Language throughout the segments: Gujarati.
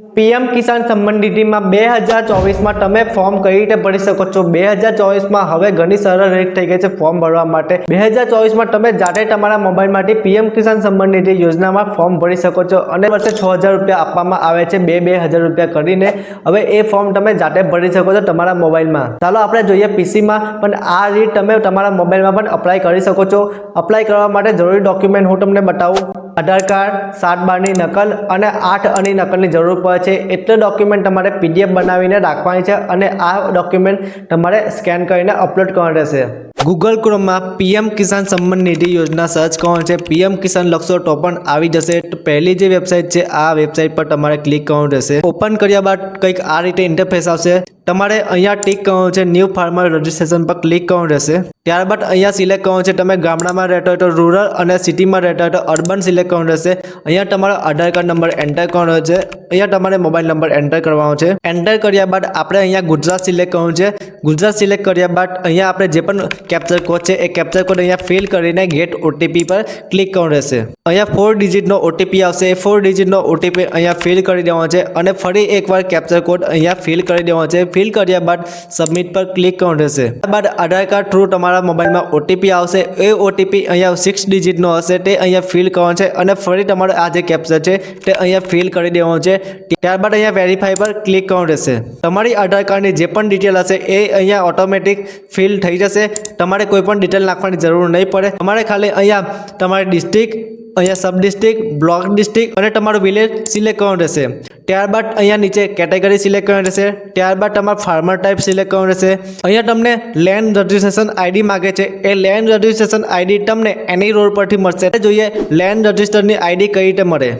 પીએમ કિસાન સન્માન નિધિમાં બે હજાર ચોવીસમાં તમે ફોર્મ કઈ રીતે ભરી શકો છો? બે હજાર ચોવીસમાં હવે ઘણી સરળ રીત થઈ ગઈ છે ફોર્મ ભરવા માટે. બે હજાર ચોવીસમાં તમે જાતે તમારા મોબાઈલમાંથી પીએમ કિસાન નિધિ યોજનામાં ફોર્મ ભરી શકો છો અને વર્ષે છ હજાર રૂપિયા આપવામાં આવે છે, બે બે હજાર રૂપિયા કરીને. હવે એ ફોર્મ તમે જાતે ભરી શકો છો તમારા મોબાઈલમાં. ચાલો આપણે જોઈએ પીસીમાં, પણ આ રીત તમે તમારા મોબાઈલમાં પણ અપ્લાય કરી શકો છો. અપ્લાય કરવા માટે જરૂરી ડોક્યુમેન્ટ હું તમને બતાવું. આધાર કાર્ડ, સાત બારની નકલ અને આઠ અની નકલની જરૂર પડે છે. એટલે ડોક્યુમેન્ટ તમારે પીડીએફ બનાવીને રાખવાની છે અને આ ડોક્યુમેન્ટ તમારે સ્કેન કરીને અપલોડ કરવાનું રહેશે. ગૂગલ ક્રોમમાં પીએમ કિસાન સંબંધ નિધિ યોજના સર્ચ કરવાનું છે. પીએમ કિસાન લખશો તો પણ આવી જશે. પહેલી જે વેબસાઇટ છે, આ વેબસાઇટ પર તમારે ક્લિક કરવાનું રહેશે. ઓપન કર્યા બાદ કંઈક આ રીતે ઇન્ટરફેસ આવશે. તમારે અહીંયા ટિક કરવાનું છે. ન્યૂ ફાર્મર રજિસ્ટ્રેશન પર ક્લિક કરવાનું રહેશે. ત્યારબાદ અહીંયા સિલેક્ટ કરવાનું છે. તમે ગામડામાં રહેતા હોય તો રૂરલ અને સિટીમાં રહેતા હોય તો અર્બન સિલેક્ટ કરવાનું રહેશે. અહીંયા તમારો આધાર કાર્ડ નંબર એન્ટર કરવાનો છે. અહીંયા તમારે મોબાઈલ નંબર એન્ટર કરવાનો છે. એન્ટર કર્યા બાદ આપણે અહીંયા ગુજરાત સિલેક્ટ કરવાનું છે. ગુજરાત સિલેક્ટ કર્યા બાદ અહીંયા આપણે જે પણ કેપ્ચર કોડ છે, એ કેપ્ચર કોડ અહીંયા ફિલ કરીને ગેટ ઓટીપી પર ક્લિક કરવાનું રહેશે. અહીંયા ફોર ડિજિટનો ઓટીપી આવશે. એ ફોર ડિજિટનો ઓટીપી અહીંયા ફિલ કરી દેવાનો છે અને ફરી એકવાર કેપ્ચર કોડ અહીંયા ફિલ કરી દેવાનો છે. ફિલ કર્યા બાદ સબમિટ પર ક્લિક કરવાનું રહેશે. ત્યારબાદ આધાર કાર્ડ થ્રુ તમારા મોબાઈલમાં ઓટીપી આવશે, એ ઓટીપી અહીંયા સિક્સ ડિજિટનો હશે, તે અહીંયા ફિલ કરવાનો છે અને ફરી તમારે આ જે કેપ્ચર છે, તે અહીંયા ફિલ કરી દેવાનો છે. ત્યારબાદ અહીંયા વેરીફાઈ પર ક્લિક કરવાનું રહેશે. તમારી આધાર કાર્ડની જે પણ ડિટેલ હશે, એ અહીંયા ઓટોમેટિક ફિલ થઈ જશે. તમારે કોઈ પણ ડિટેલ નાખવાની જરૂર નહીં પડે. તમારે ખાલી અહીંયા તમારી ડિસ્ટ્રિક્ટ અહીંયા સબ ડિસ્ટ્રિક્ટ બ્લોક ડિસ્ટ્રિક્ટ અને તમારું વિલેજ સિલેક્ટ કરવાનું રહેશે. ત્યારબાદ અહીંયા નીચે કેટેગરી સિલેક્ટ કરવાની રહેશે. ત્યારબાદ તમારે ફાર્મર ટાઈપ સિલેક્ટ કરવાનું રહેશે. અહીંયા તમને લેન્ડ રજિસ્ટ્રેશન આઈડી માગે છે. એ લેન્ડ રજિસ્ટ્રેશન આઈડી તમને એની રોડ પરથી મળશે. જોઈએ લેન્ડ રજિસ્ટરની આઈડી કઈ રીતે મળે.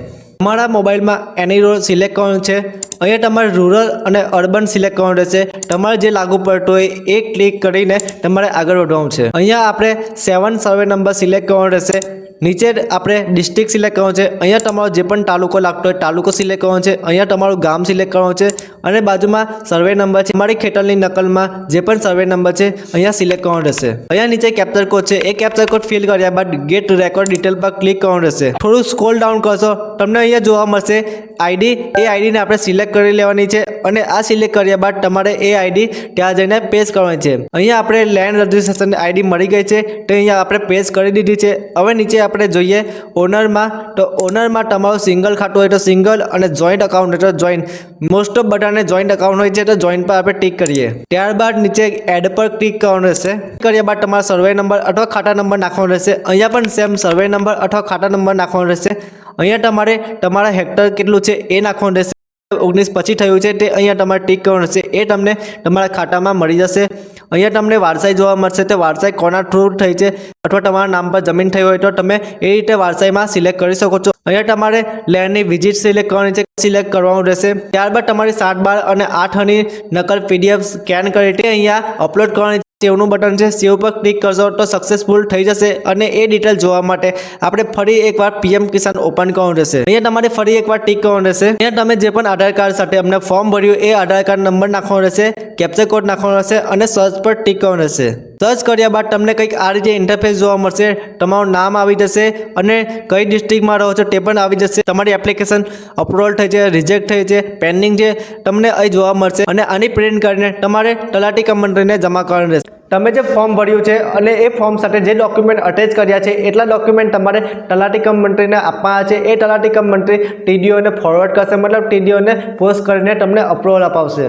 તમારા મોબાઈલમાં એની રોડ સિલેક્ટ કરવાનું છે. અહીંયા તમારે રૂરલ અને અર્બન સિલેક્ટ કરવાનું રહેશે. તમારે જે લાગુ પડતું હોય એ ક્લિક કરીને તમારે આગળ વધવાનું છે. અહીંયા આપણે સેવન સર્વે નંબર સિલેક્ટ કરવાનો રહેશે. નીચે આપણે ડિસ્ટ્રિક્ટ સિલેક્ટ કરવાનું છે. અહીંયા તમારો જે પણ તાલુકો લાગતો હોય તાલુકો સિલેક્ટ કરવાનો છે. અહીંયા તમારું ગામ સિલેક્ટ કરવાનું છે. અને બાજુમાં સર્વે નંબર છે. તમારી ખેતરની નકલમાં જે પણ સર્વે નંબર છે, અહીંયા સિલેક્ટ કરવાનો રહેશે. અહીંયા નીચે કેપ્ચર કોડ છે. એ કેપ્ચર કોડ ફિલ કર્યા બાદ ગેટ રેકોર્ડ ડિટેલ પર ક્લિક કરવાનું રહેશે. થોડું સ્કોલ ડાઉન કરશો. તમને અહીંયા જોવા મળશે આઈડી, એ આઈડીને આપણે સિલેક્ટ કરી લેવાની છે અને આ સિલેક્ટ કર્યા બાદ તમારે એ આઈડી ત્યાં જઈને પેસ્ટ કરવાની છે. અહીંયા આપણે લેન્ડ રજિસ્ટ્રેશન આઈડી મળી ગઈ છે, તો અહીંયા આપણે પેસ્ટ કરી દીધી છે. હવે નીચે આપણે જોઈએ ઓનરમાં, તો ઓનરમાં તમારું સિંગલ ખાતું હોય તો સિંગલ અને જોઈન્ટ અકાઉન્ટ હોય તો જોઈન્ટ. મોસ્ટ ઓફ બધાને જોઈન્ટ અકાઉન્ટ હોય છે, તો જોઈન્ટ પર આપણે ટિક કરીએ. ત્યારબાદ નીચે એડ પર ક્લિક કરવાનું રહેશે. કર્યા બાદ તમારો સર્વે નંબર અથવા ખાતા નંબર નાખવાનો રહેશે. અહીંયા પણ સેમ સર્વે નંબર અથવા ખાતા નંબર નાખવાનો રહેશે. અહીંયા તમારે તમારા હેક્ટર કેટલું છે એ નાખવાનું રહેશે. ઓગણીસ પછી થયું છે તે અહીંયા તમારે ટીક કરવાનું છે એ તમને તમારા ખાતામાં મળી જશે. અહીંયા તમને વારસાઈ જોવા મળશે. તે વારસાઈ કોના થ્રુ થઈ છે? અથવા તમારા નામ પર જમીન થઈ હોય તો તમે એ રીતે વારસાઈમાં સિલેક્ટ કરી શકો છો. અહીંયા તમારે લેન્ડની વિઝિટ સિલેક્ટ કરવાની છે. સિલેક્ટ કરવાનું રહેશે. ત્યારબાદ તમારી સાત બાર અને આઠની નકલ પીડીએફ સ્કેન કરી તે અહીંયા અપલોડ કરવાની સેવનું બટન છે સેવ પર ક્લિક કરશો તો સક્સેસફુલ થઈ જશે અને એ ડિટેલ જોવા માટે આપણે ફરી એકવાર પીએમ કિસાન ઓપન કરવાનું રહેશે. અહીંયા તમારે ફરી એકવાર ટીક કરવાનું રહેશે. અહીંયા તમે જે પણ આધાર કાર્ડ સાથે અમને ફોર્મ ભર્યું એ આધાર કાર્ડ નંબર નાખવાનો રહેશે કેપ્ચર કોડ નાખવાનો રહેશે અને સર્ચ પર ટીક કરવાનું રહેશે. સર્ચ કર્યા બાદ તમને કંઈક આ રીતે ઇન્ટરફેસ જોવા મળશે. તમારું નામ આવી જશે અને કઈ ડિસ્ટ્રિક્ટમાં રહો છો તે પણ આવી જશે. તમારી એપ્લિકેશન અપ્રુવલ થઈ છે રિજેક્ટ થઈ છે પેન્ડિંગ છે, તમને અહીં જોવા મળશે અને આની પ્રિન્ટ કરીને તમારે તલાટી કમ મંત્રીને જમા કરવાનું રહેશે. તમે જે ફોર્મ ભર્યું છે અને એ ફોર્મ સાથે જે ડોક્યુમેન્ટ અટેચ કર્યા છે, એટલા ડોક્યુમેન્ટ તમારે તલાટી કમ મંત્રીને આપવાના છે. એ તલાટી કમ મંત્રી ટીડીઓને ફોરવર્ડ કરશે, મતલબ ટીડીઓને પોસ્ટ કરીને તમને અપ્રુવલ અપાવશે.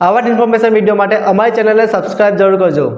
આવા જ ઇન્ફોર્મેશન વીડિયો માટે અમારી ચેનલને સબસ્ક્રાઇબ જરૂર કરજો.